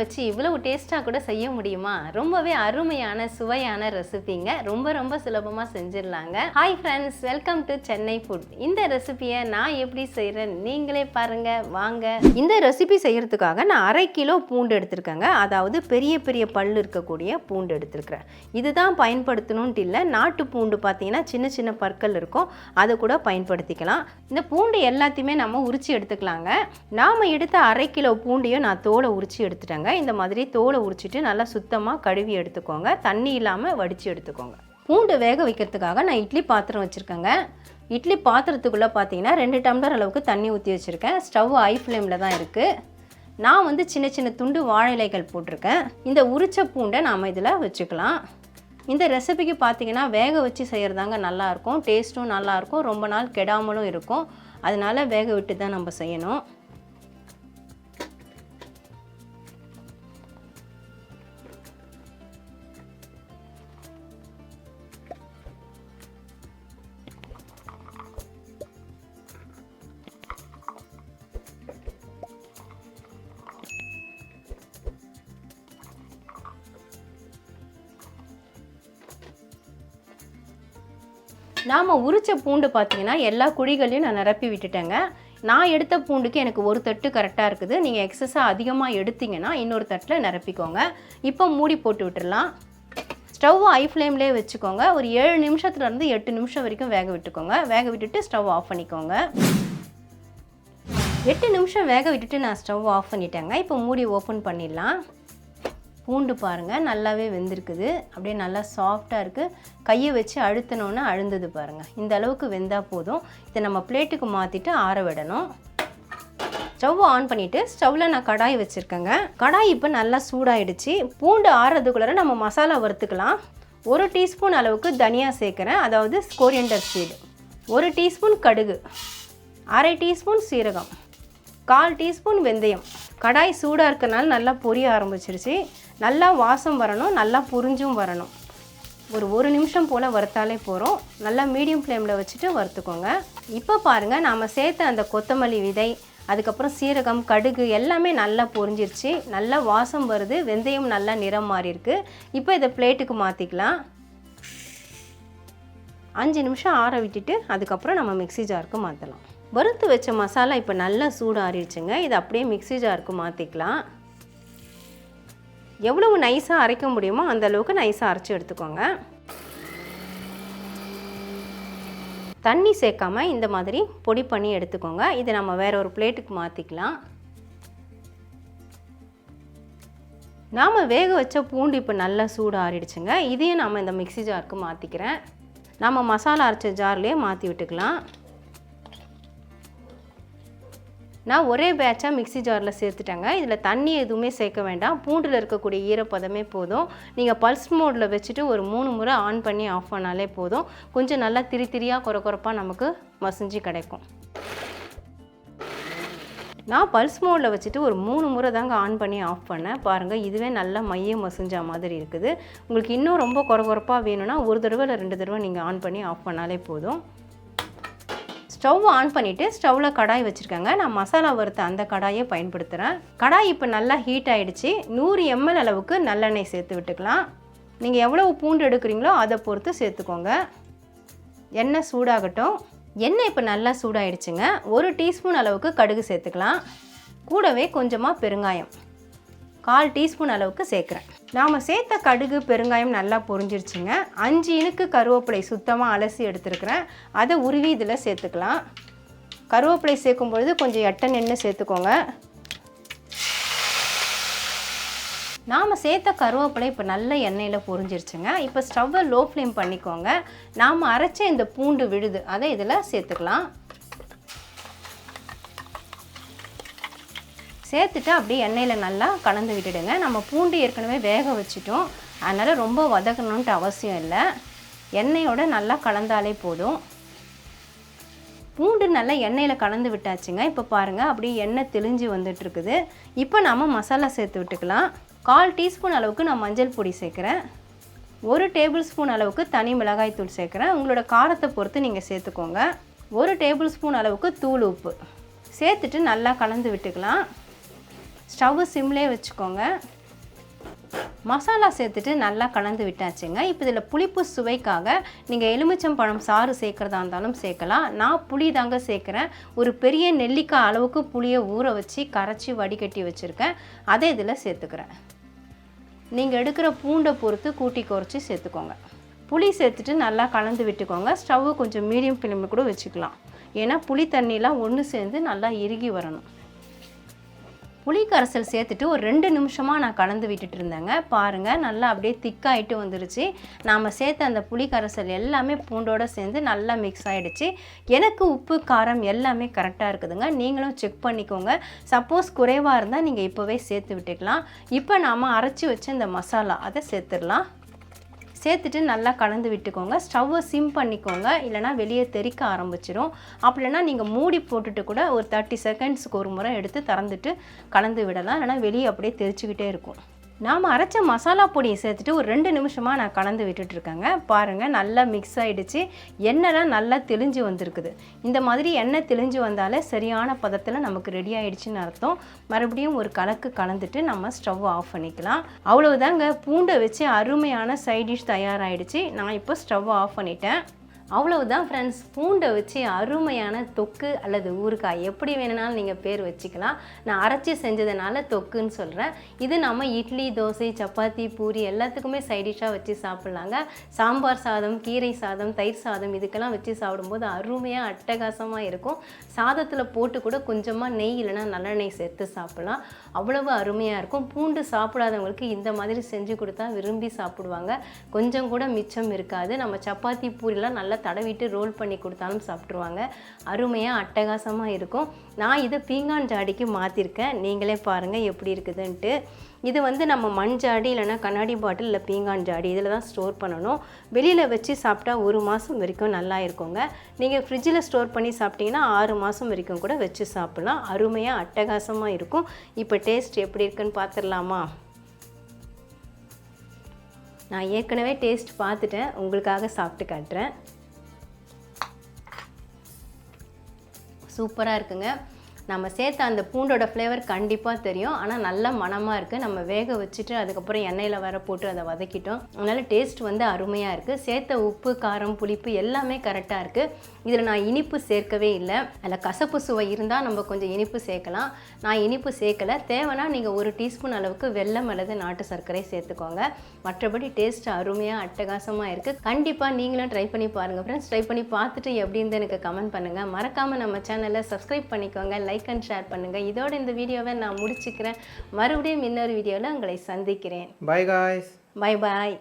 வச்சு இவ்வளவு டேஸ்ட்டாக கூட செய்ய முடியுமா? ரொம்பவே அருமையான சுவையான ரெசிபிங்க ரொம்ப ரொம்ப சுலபமாக செஞ்சிடலாங்க. Hi friends welcome to Chennai food இந்த ரெசிபியை நான் எப்படி செய்கிறேன் நீங்களே பாருங்க. வாங்க. இந்த ரெசிபி செய்கிறதுக்காக நான் அரை கிலோ பூண்டு எடுத்திருக்கேங்க. அதாவது பெரிய பெரிய பல் இருக்கக்கூடிய பூண்டு எடுத்திருக்கிறேன். இதுதான் பயன்படுத்தணுன்ட்டு இல்லை. நாட்டு பூண்டு பார்த்தீங்கன்னா சின்ன சின்ன பற்கள் இருக்கும். அதை கூட பயன்படுத்திக்கலாம். இந்த பூண்டு எல்லாத்தையுமே நம்ம உரிச்சு எடுத்துக்கலாங்க. நாம் எடுத்த அரை கிலோ பூண்டையும் நான் தோலை உரிச்சு எடுத்துட்டேங்க. இந்த மாதிரி தோலை உரிச்சிட்டு நல்லா சுத்தமாக கழுவி எடுத்துக்கோங்க. தண்ணி இல்லாமல் வடித்து எடுத்துக்கோங்க. பூண்டு வேக வைக்கிறதுக்காக நான் இட்லி பாத்திரம் வச்சுருக்கேங்க. இட்லி பாத்திரத்துக்குள்ளே பார்த்தீங்கன்னா ரெண்டு டம்ளர் அளவுக்கு தண்ணி ஊற்றி வச்சுருக்கேன். ஸ்டவ் ஐ ஃப்ளேமில் தான் இருக்குது நான் வந்து சின்ன சின்ன துண்டு வாழை இலைகள் போட்டிருக்கேன். இந்த உரிச்ச பூண்டை நாம் இதில் வச்சுக்கலாம். இந்த ரெசிபிக்கு பார்த்தீங்கன்னா வேக வச்சு செய்கிறதாங்க நல்லாயிருக்கும் டேஸ்ட்டும் நல்லாயிருக்கும் ரொம்ப நாள் கெடாமலும் இருக்கும். அதனால வேக விட்டு தான் நம்ம செய்யணும். நாம் உரித்த பூண்டு பார்த்தீங்கன்னா எல்லா குழிகளையும் நான் நிரப்பி விட்டுட்டேங்க. நான் எடுத்த பூண்டுக்கு எனக்கு ஒரு தட்டு கரெக்டாக இருக்குது. நீங்கள் எக்ஸஸாக அதிகமாக எடுத்தீங்கன்னா இன்னொரு தட்டில் நிரப்பிக்கோங்க. இப்போ மூடி போட்டு விட்டுடலாம் ஸ்டவ் ஐ ஃப்ளேம்லேயே வச்சுக்கோங்க. ஒரு ஏழு நிமிஷத்துலேருந்து எட்டு நிமிஷம் வரைக்கும் வேக விட்டுக்கோங்க. வேக விட்டுட்டு ஸ்டவ் ஆஃப் பண்ணிக்கோங்க. எட்டு நிமிஷம் வேக விட்டுட்டு நான் ஸ்டவ் ஆஃப் பண்ணிட்டேங்க. இப்போ மூடி ஓப்பன் பண்ணிடலாம். பூண்டு பாருங்கள் நல்லாவே வெந்திருக்குது. அப்படியே நல்லா சாஃப்டாக இருக்குது கையை வச்சு அழுத்தினோன்னே அழுந்தது பாருங்கள் இந்த அளவுக்கு வெந்தால் போதும். இதை நம்ம பிளேட்டுக்கு மாற்றிட்டு ஆற விடணும். ஸ்டவ் ஆன் பண்ணிவிட்டு ஸ்டவ்வில் நான் கடாய் வச்சுருக்கேங்க. கடாய் இப்போ நல்லா சூடாயிடுச்சு. பூண்டு ஆறுறதுக்குள்ளார நம்ம மசாலா வறுத்துக்கலாம். ஒரு டீஸ்பூன் அளவுக்கு தனியா சேர்க்குறேன். அதாவது கோரியண்டர் சீடு ஒரு டீஸ்பூன் கடுகு. அரை டீஸ்பூன் சீரகம். கால் டீஸ்பூன் வெந்தயம். கடாய் சூடாக இருக்கனால நல்லா பொரிய ஆரம்பிச்சிருச்சு. நல்லா வாசம் வரணும் நல்லா புரிஞ்சும் வரணும். ஒரு ஒரு நிமிஷம் போல் வறுத்தாலே போகிறோம் நல்லா மீடியம் ஃப்ளேமில் வச்சுட்டு வறுத்துக்கோங்க. இப்போ பாருங்கள் நாம் சேர்த்த அந்த கொத்தமல்லி விதை அதுக்கப்புறம் சீரகம் கடுகு எல்லாமே நல்லா பொரிஞ்சிருச்சு. நல்லா வாசம் வருது வெந்தயம் நல்லா நிறம் மாறி இருக்கு இப்போ இதை பிளேட்டுக்கு மாற்றிக்கலாம் அஞ்சு நிமிஷம் ஆற விட்டுட்டு அதுக்கப்புறம் நம்ம மிக்ஸி ஜாருக்கு மாற்றலாம் வறுத்து வச்ச மசாலா இப்போ நல்லா சூடாறிடுச்சுங்க. இதை அப்படியே மிக்ஸி ஜாருக்கு மாற்றிக்கலாம் எவ்வளவு நைஸாக அரைக்க முடியுமோ அந்தளவுக்கு நைஸாக அரைச்சி எடுத்துக்கோங்க. தண்ணி சேர்க்காம இந்த மாதிரி பொடி பண்ணி எடுத்துக்கோங்க. இதை நம்ம வேற ஒரு பிளேட்டுக்கு மாற்றிக்கலாம் நாம் வேக வச்ச பூண்டு இப்போ நல்லா சூடு ஆறிடுச்சுங்க. இதையும் நாம் இந்த மிக்ஸி ஜாருக்கு மாற்றிக்கிறேன் நம்ம மசாலா அரைச்ச ஜார்லேயே மாற்றி விட்டுக்கலாம். நான் ஒரே பேட்சாக மிக்ஸி ஜாரில் சேர்த்துட்டேங்க. இதில் தண்ணி எதுவுமே சேர்க்க வேண்டாம். பூண்டில் இருக்கக்கூடிய ஈரப்பதமே போதும். நீங்கள் பல்ஸ் மோடில் வச்சுட்டு ஒரு மூணு முறை ஆன் பண்ணி ஆஃப் பண்ணாலே போதும். கொஞ்சம் நல்லா திரி திரியாக குறை குறைப்பாக நமக்கு மசிஞ்சு கிடைக்கும். நான் பல்ஸ் மோடில் வச்சுட்டு ஒரு மூணு முறை தாங்க ஆன் பண்ணி ஆஃப் பண்ணேன். பாருங்கள் இதுவே நல்லா மையம் மசிஞ்ச மாதிரி இருக்குது. உங்களுக்கு இன்னும் ரொம்ப குறை குறைப்பாக வேணும்னா ஒரு தடவை இல்லை ரெண்டு தடவை நீங்கள் ஆன் பண்ணி ஆஃப் பண்ணாலே போதும். ஸ்டவ் ஆன் பண்ணிவிட்டு ஸ்டவ்வில் கடாய் வச்சுருக்கேங்க. நான் மசாலா வறுத்த அந்த கடாயை பயன்படுத்துகிறேன் கடாய் இப்போ நல்லா ஹீட் ஆகிடுச்சு நூறு எம்எல் அளவுக்கு நல்லெண்ணெய் சேர்த்து விட்டுக்கலாம். நீங்கள் எவ்வளவு பூண்டு எடுக்கிறீங்களோ அதை பொறுத்து சேர்த்துக்கோங்க. எண்ணெய் சூடாகட்டும். எண்ணெய் இப்போ நல்லா சூடாயிடுச்சுங்க. ஒரு டீஸ்பூன் அளவுக்கு கடுகு சேர்த்துக்கலாம். கூடவே கொஞ்சமாக பெருங்காயம். கால் டீஸ்பூன் அளவுக்கு சேர்க்குறேன். நாம் சேர்த்த கடுகு பெருங்காயம் நல்லா பொரிஞ்சிருச்சுங்க. அஞ்சு இனுக்கு கருவேப்பிலை சுத்தமாக அலசி எடுத்துருக்குறேன். அதை உருவி இதில் சேர்த்துக்கலாம். கருவேப்பிலை சேர்க்கும் பொழுது கொஞ்சம் எட்ட நின்று சேர்த்துக்கோங்க. நாம் சேர்த்த கருவேப்பிலை இப்போ நல்ல எண்ணெயில் பொரிஞ்சிருச்சுங்க. இப்போ ஸ்டவ்வை லோ ஃப்ளேம் பண்ணிக்கோங்க. நாம் அரைச்ச இந்த பூண்டு விழுது அதை இதில் சேர்த்துக்கலாம். சேர்த்துட்டு அப்படியே எண்ணெயில் நல்லா கலந்து விட்டுடுங்க. நம்ம பூண்டு ஏற்கனவே வேக வச்சுட்டோம். அதனால் ரொம்ப வதக்கணுன்ட்டு அவசியம் இல்லை. எண்ணெயோடு நல்லா கலந்தாலே போதும். பூண்டு நல்லா எண்ணெயில் கலந்து விட்டாச்சுங்க. இப்போ பாருங்கள் அப்படியே எண்ணெய் தெளிஞ்சு வந்துட்டுருக்குது. இப்போ நாம் மசாலா சேர்த்து விட்டுக்கலாம். கால் டீஸ்பூன் அளவுக்கு நான் மஞ்சள் பொடி சேர்க்குறேன். ஒரு டேபிள் ஸ்பூன் அளவுக்கு தனி மிளகாய் தூள் சேர்க்குறேன். உங்களோட காரத்தை பொறுத்து நீங்கள் சேர்த்துக்கோங்க. ஒரு டேபிள் ஸ்பூன் அளவுக்கு தூள் உப்பு. சேர்த்துட்டு நல்லா கலந்து விட்டுக்கலாம். ஸ்டவ் சிம்லேயே வச்சுக்கோங்க. மசாலா சேர்த்துட்டு நல்லா கலந்து விட்டாச்சுங்க. இப்போ இதில் புளிப்பு சுவைக்காக நீங்கள் எலுமிச்சம் பழம் சாறு சேர்க்குறதா இருந்தாலும் சேர்க்கலாம். நான் புளி தாங்க சேர்க்குறேன். ஒரு பெரிய நெல்லிக்காய் அளவுக்கு புளியை ஊற வச்சு கரைச்சி வடிகட்டி வச்சுருக்கேன். அதை இதில் சேர்த்துக்கிறேன். நீங்கள் எடுக்கிற பூண்டை பொறுத்து கூட்டி குறைச்சி சேர்த்துக்கோங்க. புளி சேர்த்துட்டு நல்லா கலந்து விட்டுக்கோங்க. ஸ்டவ்வு கொஞ்சம் மீடியம் ஃப்ளேமில் கூட வச்சுக்கலாம். ஏன்னா புளி தண்ணிலாம் ஒன்று சேர்ந்து நல்லா இறுகி வரணும். புளி கரைசல் சேர்த்துட்டு ஒரு ரெண்டு நிமிஷமாக நான் கலந்து விட்டுட்டு இருந்தேங்க. பாருங்கள் நல்லா அப்படியே திக்காயிட்டு வந்துருச்சு. நாம் சேர்த்த அந்த புளி கரைசல் எல்லாமே பூண்டோடு சேர்ந்து நல்லா மிக்ஸ் ஆகிடுச்சு எனக்கு உப்பு காரம் எல்லாமே கரெக்டாக இருக்குதுங்க. நீங்களும் செக் பண்ணிக்கோங்க. சப்போஸ் குறைவாக இருந்தால் நீங்கள் இப்போவே சேர்த்து விட்டுக்கலாம். இப்போ நாம் அரைச்சி வச்ச இந்த மசாலா அதை சேர்த்துடலாம். சேர்த்துட்டு நல்லா கலந்து விட்டுக்கோங்க. ஸ்டவ்வை சிம் பண்ணிக்கோங்க. இல்லைனா வெளியே தெறிக்க ஆரம்பிச்சிடும் அப்படின்னா நீங்கள் மூடி போட்டுட்டு கூட ஒரு தேர்ட்டி செகண்ட்ஸுக்கு ஒரு முறை எடுத்து திறந்துட்டு கலந்து விடலாம். இல்லைனா வெளியே அப்படியே தெரிச்சுக்கிட்டே இருக்கும். நாம் அரைச்ச மசாலா பொடியை சேர்த்துட்டு ஒரு ரெண்டு நிமிஷமாக நான் கலந்து விட்டுட்ருக்கேங்க. பாருங்கள் நல்லா மிக்ஸ் ஆகிடுச்சு எண்ணெய்லாம் நல்லா தெளிஞ்சு வந்திருக்குது. இந்த மாதிரி எண்ணெய் தெளிஞ்சு வந்தாலே சரியான பதத்தில் நமக்கு ரெடி ஆகிடுச்சின்னு அர்த்தம். மறுபடியும் ஒரு கலக்கு கலந்துட்டு நம்ம ஸ்டவ் ஆஃப் பண்ணிக்கலாம். அவ்வளவுதாங்க. பூண்டை வச்சு அருமையான சைட் டிஷ் தயாராகிடுச்சு நான் இப்போ ஸ்டவ் ஆஃப் பண்ணிட்டேன். அவ்வளவுதான் ஃப்ரெண்ட்ஸ் பூண்டை வச்சு அருமையான தொக்கு அல்லது ஊறுகாய் எப்படி வேணுனாலும் நீங்கள் பேர் வச்சுக்கலாம். நான் அரைச்சி செஞ்சதுனால தொக்குன்னு சொல்கிறேன் இது நம்ம இட்லி தோசை சப்பாத்தி பூரி எல்லாத்துக்குமே சைடிஷாக வச்சு சாப்பிட்லாங்க. சாம்பார் சாதம் கீரை சாதம் தயிர் சாதம் இதுக்கெல்லாம் வச்சு சாப்பிடும்போது அருமையாக அட்டகாசமாக இருக்கும். சாதத்தில் போட்டு கூட கொஞ்சமாக நெய் இல்லைன்னா நல்லெண்ணெய் சேர்த்து சாப்பிட்லாம். அவ்வளவு அருமையாக இருக்கும். பூண்டு சாப்பிடாதவங்களுக்கு இந்த மாதிரி செஞ்சு கொடுத்தா விரும்பி சாப்பிடுவாங்க. கொஞ்சம் கூட மிச்சம் இருக்காது. நம்ம சப்பாத்தி பூரிலாம் நல்லா தடவிட்டு ரோல் பண்ணி கொடுத்தாலும் சாப்பிட்ருவாங்க அருமையாக அட்டகாசமாக இருக்கும். நான் இதை பீங்கான் ஜாடிக்கு மாற்றிருக்கேன் நீங்களே பாருங்கள் எப்படி இருக்குதுன்ட்டு. இது வந்து நம்ம மண் ஜாடி இல்லைன்னா கண்ணாடி பாட்டில் இல்லை பீங்கான் ஜாடி இதில் தான் ஸ்டோர் பண்ணணும். வெளியில் வச்சு சாப்பிட்டா ஒரு மாதம் வரைக்கும் நல்லா இருக்குங்க. நீங்கள் ஃப்ரிட்ஜில் ஸ்டோர் பண்ணி சாப்பிட்டீங்கன்னா ஆறு மாதம் வரைக்கும் கூட வச்சு சாப்பிட்லாம். அருமையாக அட்டகாசமாக இருக்கும். இப்போ டேஸ்ட் எப்படி இருக்குன்னு பார்த்துடலாமா? நான் ஏற்கனவே டேஸ்ட் பார்த்துட்டேன். உங்களுக்காக சாப்பிட்டு காட்டுறேன். சூப்பராக இருக்குங்க. நம்ம சேர்த்த அந்த பூண்டோட ஃப்ளேவர் கண்டிப்பாக தெரியும். ஆனால் நல்ல மணமாக இருக்குது நம்ம வேக வச்சுட்டு அதுக்கப்புறம் எண்ணெயில் வர போட்டு அதை வதக்கிட்டோம். அதனால் டேஸ்ட் வந்து அருமையாக இருக்குது சேர்த்த உப்பு காரம் புளிப்பு எல்லாமே கரெக்டாக இருக்குது இதில் நான் இனிப்பு சேர்க்கவே இல்லை. அதில் கசப்பு சுவை இருந்தால் நம்ம கொஞ்சம் இனிப்பு சேர்க்கலாம். நான் இனிப்பு சேர்க்கலை. தேவைன்னா நீங்கள் ஒரு டீஸ்பூன் அளவுக்கு வெல்லம் அல்லது நாட்டு சர்க்கரை சேர்த்துக்கோங்க. மற்றபடி டேஸ்ட் அருமையாக அட்டகாசமாக இருக்குது. கண்டிப்பாக நீங்களும் ட்ரை பண்ணி பாருங்கள் ஃப்ரெண்ட்ஸ் ட்ரை பண்ணி பார்த்துட்டு எப்படி இருந்து எனக்கு கமெண்ட் பண்ணுங்கள் மறக்காமல் நம்ம சேனலை சப்ஸ்கிரைப் பண்ணிக்கோங்க. லைக் அண்ட் ஷேர் பண்ணுங்கள் இதோட இந்த வீடியோவை நான் முடிச்சுக்கிறேன். மறுபடியும் இன்னொரு வீடியோவில் உங்களை சந்திக்கிறேன். Bye guys. Bye bye